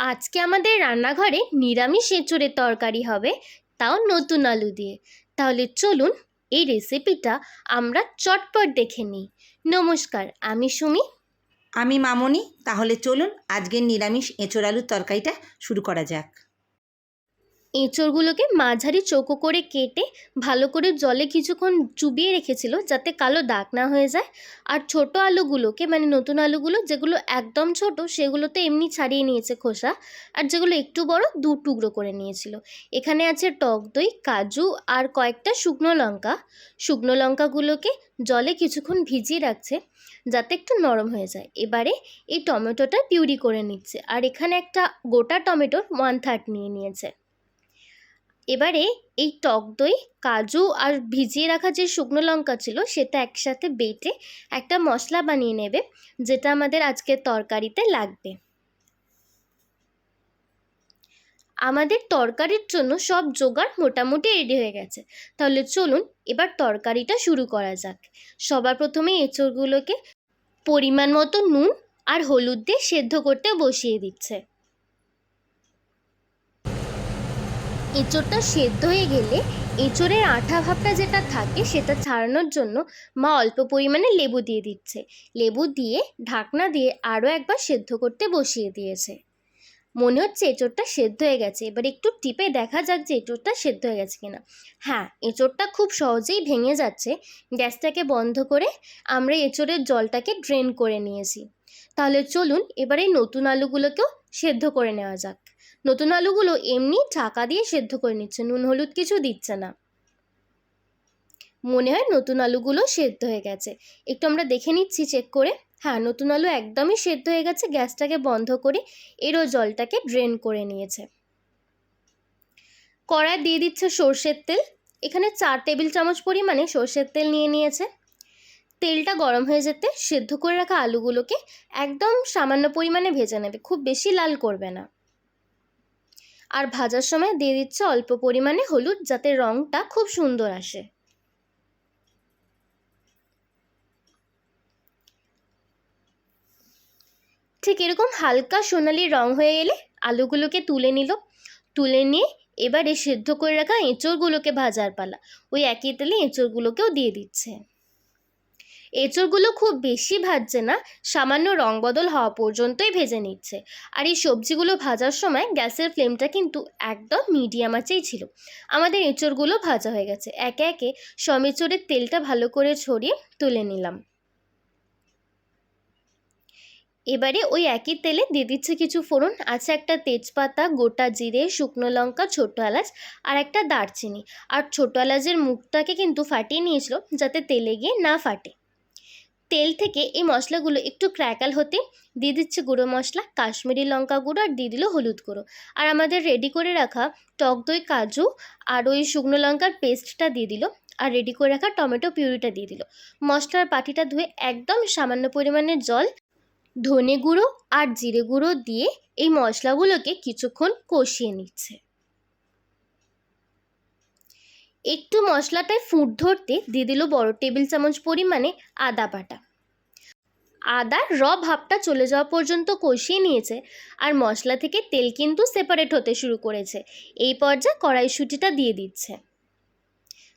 আজকে আমাদের রান্নাঘরে নিরামিষ এঁচুড়ের তরকারি হবে, তাও নতুন আলু দিয়ে। তাহলে চলুন এই রেসিপিটা আমরা চটপট দেখে নিই। নমস্কার, আমি সুমি। আমি মামনি, তাহলে চলুন আজকের নিরামিষ এঁচোড় আলুর তরকারিটা শুরু করা যাক। এঁচোড়গুলোকে মাঝারি চৌকো করে কেটে ভালো করে জলে কিছুক্ষণ চুবিয়ে রেখেছিল যাতে কালো দাগ না হয়ে যায়। আর ছোট আলুগুলোকে মানে নতুন আলুগুলো, যেগুলো একদম ছোট সেগুলো তো এমনি ছাড়িয়ে নিয়েছে খোসা। আর যেগুলো একটু বড়, দু টুকরো করে নিয়েছিল। এখানে আছে টক দই, কাজু আর কয়েকটা শুকনো লঙ্কা। শুকনো লঙ্কাগুলোকে জলে কিছুক্ষণ ভিজিয়ে রাখছে যাতে একটু নরম হয়ে যায়। এবারে এই টমেটোটা পিউরি করে নিচ্ছে। আর এখানে একটা গোটা টমেটোর ওয়ান থার্ড নিয়ে নিয়েছে। এবারে এই টক দই, কাজু আর ভিজিয়ে রাখা যে শুকনো লঙ্কা ছিল সেটা একসাথে বেটে একটা মশলা বানিয়ে নেবে, যেটা আমাদের আজকের তরকারিতে লাগবে। আমাদের তরকারির জন্য সব জোগাড় মোটামুটি রেডি হয়ে গেছে। তাহলে চলুন এবার তরকারিটা শুরু করা যাক। সবার প্রথমে এঁচড়গুলোকে পরিমাণ মতো নুন আর হলুদ দিয়ে সেদ্ধ করতে বসিয়ে দিচ্ছে। এঁচোড়টা সেদ্ধ হয়ে গেলে এঁচোড়ের আঠা ভাবটা যেটা থাকে সেটা ছাড়ানোর জন্য মা অল্প পরিমাণে লেবু দিয়ে দিচ্ছে। লেবু দিয়ে ঢাকনা দিয়ে আরও একবার সেদ্ধ করতে বসিয়ে দিয়েছে। মনে হচ্ছে এঁচোড়টা সেদ্ধ হয়ে গেছে। এবার একটু টিপে দেখা যাক যে এঁচোড়টা সেদ্ধ হয়ে গেছে কিনা। হ্যাঁ এঁচোড়টা খুব সহজেই ভেঙে যাচ্ছে। গ্যাসটাকে বন্ধ করে আমরা এঁচোড়ের জলটাকে ড্রেন করে নিয়েছি। তাহলে চলুন এবার এই নতুন আলুগুলোকেও সেদ্ধ করে নেওয়া যাক। নতুন আলুগুলো এমনি ঢাকা দিয়ে সেদ্ধ করে নিচ্ছে, নুন, হলুদ কিছু দিচ্ছে না। মনে হয় নতুন আলুগুলো সেদ্ধ হয়ে গেছে। একটু আমরা দেখে নিচ্ছি চেক করে। হ্যাঁ নতুন আলু একদমই সেদ্ধ হয়ে গেছে, গ্যাসটাকে বন্ধ করে এরও জলটাকে ড্রেন করে নিয়েছে। কড়ায় দিয়ে দিচ্ছে সর্ষের তেল। এখানে চার টেবিল চামচ পরিমাণে সর্ষের তেল নিয়ে নিয়েছে। তেলটা গরম হয়ে যেতে সেদ্ধ করে রাখা আলুগুলোকে একদম সামান্য পরিমাণে ভেজে নেবে, খুব বেশি লাল করবে না। আর ভাজার সময় দিয়ে দিচ্ছে অল্প পরিমাণে হলুদ যাতে রঙটা খুব সুন্দর আসে। ঠিক এরকম হালকা সোনালি রং হয়ে এলে আলুগুলোকে তুলে নিল। তুলে নিয়ে এবারে সেদ্ধ করে রাখা এঁচড়গুলোকে ভাজার পালা। ওই একই তেলে এঁচড়গুলোকেও দিয়ে দিচ্ছে। এঁচড়গুলো খুব বেশি ভাজছে না, সামান্য রং বদল হওয়া পর্যন্তই ভেজে নিচ্ছে। আর এই সবজিগুলো ভাজার সময় গ্যাসের ফ্লেমটা কিন্তু একদম মিডিয়াম আঁচেই ছিল। আমাদের এঁচড়গুলো ভাজা হয়ে গেছে। একে একে সমেচড়ের তেলটা ভালো করে ছড়িয়ে তুলে নিলাম। এবারে ওই একই তেলে দিয়ে দিচ্ছে কিছু ফোড়ন। আছে একটা তেজপাতা, গোটা জিরে, শুকনো লঙ্কা ছোটো এলাচ আর একটা দারচিনি। আর ছোটো এলাচের মুখটাকে কিন্তু ফাটিয়ে নিয়েছিল যাতে তেলে গিয়ে না ফাটে। তেল থেকে এই মশলাগুলো একটু ক্র্যাকাল হতে দিয়ে দিচ্ছে গুঁড়ো মশলা, কাশ্মীরি লঙ্কা গুঁড়ো আর দিয়ে দিল হলুদ গুঁড়ো। আর আমাদের রেডি করে রাখা টক দই, কাজু আর ওই শুকনো লঙ্কার পেস্টটা দিয়ে দিল আর রেডি করে রাখা টমেটো পিউরিটা দিয়ে দিল। মশলার পাটিটা ধুয়ে একদম সামান্য পরিমাণে জল, ধনে গুঁড়ো আর জিরে গুঁড়ো দিয়ে এই মশলাগুলোকে কিছুক্ষণ কষিয়ে নিচ্ছে। একটু মশলাটায় ফুট ধরতে দিয়ে দিল বড় টেবিল চামচ পরিমাণে আদা বাটা। আদার র ভাবটা চলে যাওয়া পর্যন্ত কষিয়ে নিয়েছে আর মশলা থেকে তেল কিন্তু সেপারেট হতে শুরু করেছে। এই পর্যায়ে কড়াইশুটিটা দিয়ে দিচ্ছে।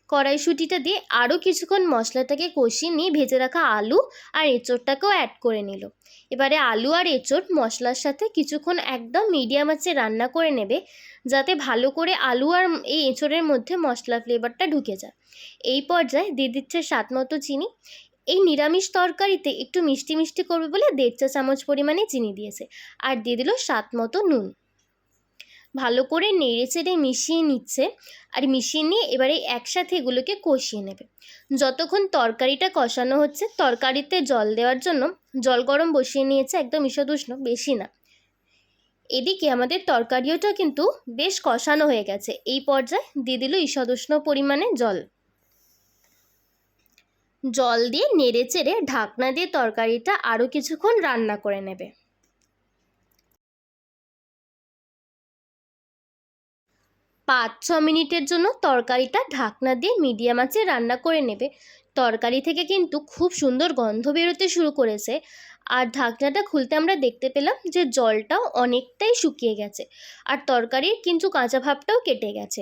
কড়াইশুঁটিটা দিয়ে আরও কিছুক্ষণ মশলাটাকে কষিয়ে নিয়ে ভেজে রাখা আলু আর এঁচোড়টাকেও অ্যাড করে নিল। এবারে আলু আর এঁচোড় মশলার সাথে কিছুক্ষণ একদম মিডিয়াম আঁচে রান্না করে নেবে, যাতে ভালো করে আলু আর এই এঁচোড়ের মধ্যে মশলা ফ্লেভারটা ঢুকে যায়। এই পর্যায়ে দিয়ে দিচ্ছে স্বাদ মতো চিনি। এই নিরামিষ তরকারিতে একটু মিষ্টি মিষ্টি করবে বলে দেড় চা চামচ পরিমাণে চিনি দিয়েছে। আর দিয়ে দিল স্বাদ মতো নুন। ভালো করে নেড়ে চেড়ে মিশিয়ে নিচ্ছে আর মিশিয়ে নিয়ে এবারে একসাথে এগুলোকে কষিয়ে নেবে। যতক্ষণ তরকারিটা কষানো হচ্ছে, তরকারিতে জল দেওয়ার জন্য জল গরম বসিয়ে নিয়েছে একদম ঈষদুষ্ণ, বেশি না। এদিকে আমাদের তরকারিওটা কিন্তু বেশ কষানো হয়ে গেছে। এই পর্যায়ে দিয়ে দিল ঈষদুষ্ণ পরিমাণে জল। জল দিয়ে নেড়ে চেড়ে ঢাকনা দিয়ে তরকারিটা আরও কিছুক্ষণ রান্না করে নেবে। পাঁচ ছ মিনিটের জন্য তরকারিটা ঢাকনা দিয়ে মিডিয়াম আঁচে রান্না করে নেবে। তরকারি থেকে কিন্তু খুব সুন্দর গন্ধ বেরোতে শুরু করেছে। আর ঢাকনাটা খুলতে আমরা দেখতে পেলাম যে জলটাও অনেকটাই শুকিয়ে গেছে আর তরকারির কিন্তু কাঁচা ভাবটাও কেটে গেছে।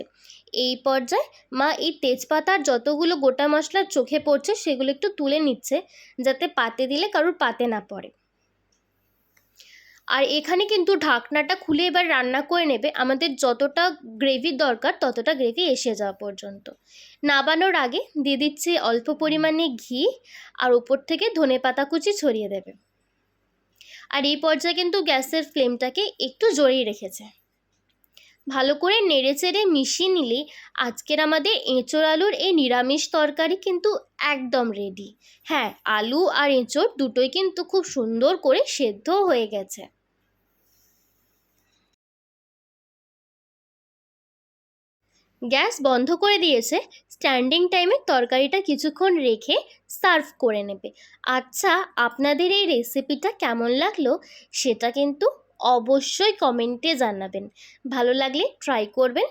এই পর্যায়ে মা এই তেজপাতার যতগুলো গোটা মশলা চোখে পড়ছে সেগুলো একটু তুলে নিচ্ছে যাতে পাতে দিলে কারোর পাতে না পড়ে। আর এখানে কিন্তু ঢাকনাটা খুলে এবার রান্না করে নেবে। আমাদের যতটা গ্রেভির দরকার, ততটা গ্রেভি এসে যাওয়া পর্যন্ত। নাবানোর আগে দিয়ে দিচ্ছে অল্প পরিমাণে ঘি আর উপর থেকে ধনে পাতা কুচি ছড়িয়ে দেবে। আর এই পর্যায়ে কিন্তু গ্যাসের ফ্লেমটাকে একটু জড়িয়ে রেখেছে। ভালো করে নেড়ে চেড়ে মিশিয়ে নিলেই আজকের আমাদের এঁচোড় আলুর এই নিরামিষ তরকারি কিন্তু একদম রেডি হ্যাঁ আলু আর এঁচোড় দুটোই কিন্তু খুব সুন্দর করে সেদ্ধ হয়ে গেছে। গ্যাস বন্ধ করে দিয়েছে, স্ট্যান্ডিং টাইমে তরকারিটা কিছুক্ষণ রেখে সার্ভ করে নেবে। আচ্ছা আপনাদের এই রেসিপিটা কেমন লাগল সেটা কিন্তু অবশ্যই কমেন্টে জানাবেন। ভালো লাগলে ট্রাই করবেন।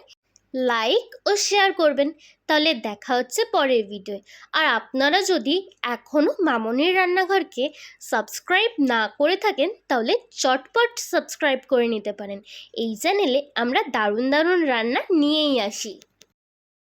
লাইক ও শেয়ার করবেন। তাহলে দেখা হচ্ছে পরের ভিডিওয়ে আর আপনারা যদি এখনও মামনির রান্নাঘরকে সাবস্ক্রাইব না করে থাকেন, তাহলে চটপট সাবস্ক্রাইব করে নিতে পারেন। এই চ্যানেলে আমরা দারুণ দারুণ রান্না নিয়েই আসি।